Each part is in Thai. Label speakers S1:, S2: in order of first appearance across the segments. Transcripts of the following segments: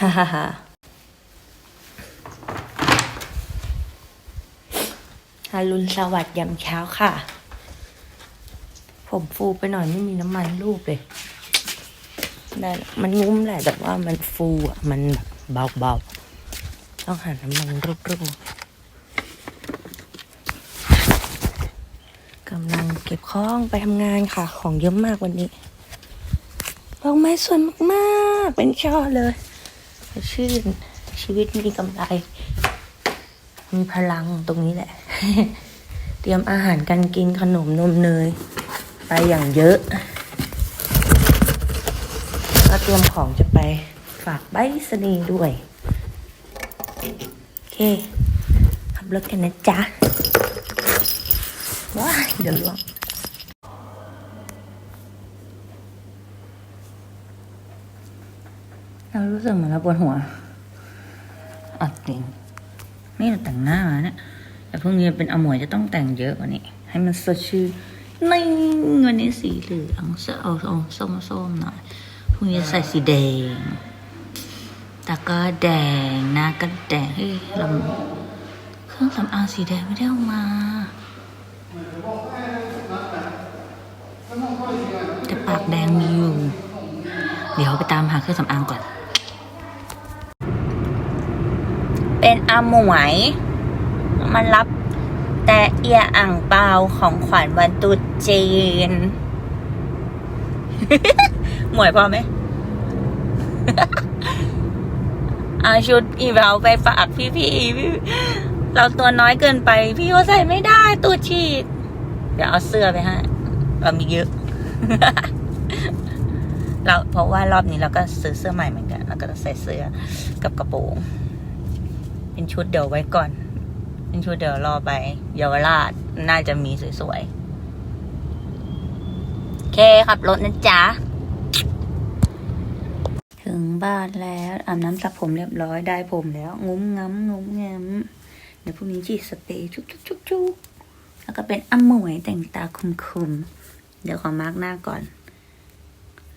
S1: ฮ่าฮ่าฮ่าอารุณสวัสดิ์ยามเช้าค่ะ ผมฟูไปหน่อยไม่มีน้ำมันรูปเลยได้มันงุ้มแหละแต่ว่ามันฟูอะ มันแบบเบาๆ ต้องหาน้ำมันรูปๆกำลังเก็บของไปทำงานค่ะ ของเยอะมากวันนี้ดอกไม้สวยมากๆ เป็นช่อเลย ชื่น ชีวิตมีกำไร มีพลังตรงนี้แหละ เตรียมอาหารการกินขนมนมเนย ไปอย่างเยอะ ก็เตรียมของจะไปฝากใบสนีด้วย โอเค ขับรถกันนะจ๊ะ ว้าเดี๋ยวล่วง เรารู้สึกเหมือนเราปวดหัวอัดจริงนี่เราแต่งหน้ามาเนี่ยแต่พรุ่งนี้เป็นอมวยจะต้องแต่งเยอะกว่านี้ ให้มันสดชื่นนี่วันนี้สีเหลืองเสื้อเอาส้มส้มๆหน่อยพรุ่งนี้ใส่สีแดงตาก็แดงหน้าก็แดงเฮ้ยเราเครื่องสำอางสีแดงไม่ได้เอามาแต่ปากแดงมีอยู่ เดี๋ยวไปตามหาเครื่องสำอางก่อน เป็นอาหมวย มันรับแต่เอียอ่างเปาของขวัญวันตุจีน หมวยพอไหมอาชุดอีเวลไปฝากพี่พี่พี่เราตัวน้อยเกินไป พี่ก็ใส่ไม่ได้ตัวฉีด เดี๋ยวเอาเสื้อไปให้เรามีเยอะ เราเพราะว่ารอบนี้เราก็ซื้อเสื้อใหม่เหมือนกันแล้วก็ใส่เสื้อกับกระโปรง เป็นชุดเดี๋ยวไว้ก่อน เป็นชุดเดี๋ยวรอไปเยาวราชน่าจะมีสวยๆ โอเคขับรถนะจ๊ะ ถึงบ้านแล้วอาบน้ำสระผมเรียบร้อยได้ผมแล้ว งุ้มง้ำงุ้มแงมเดี๋ยวพรุ่งนี้ฉีดสเปรย์ชุบชุบชุบชุบแล้วก็เป็นอ้ำหมวยแต่งตาคุมคุมเดี๋ยวขอมาร์กหน้าก่อน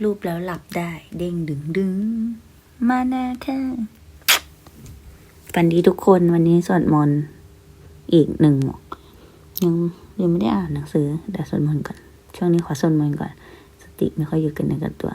S1: รูปแล้วหลับได้ เด้งดึงดึง มานาเธอ ฝันดีทุกคนวันนี้สวดมนต์อีกหนึ่งยังยังไม่ได้อ่านหนังสือแต่สวดมนต์ก่อน ช่วงนี้ขอสวดมนต์ก่อน สติไม่ค่อยอยู่กันในกับตัว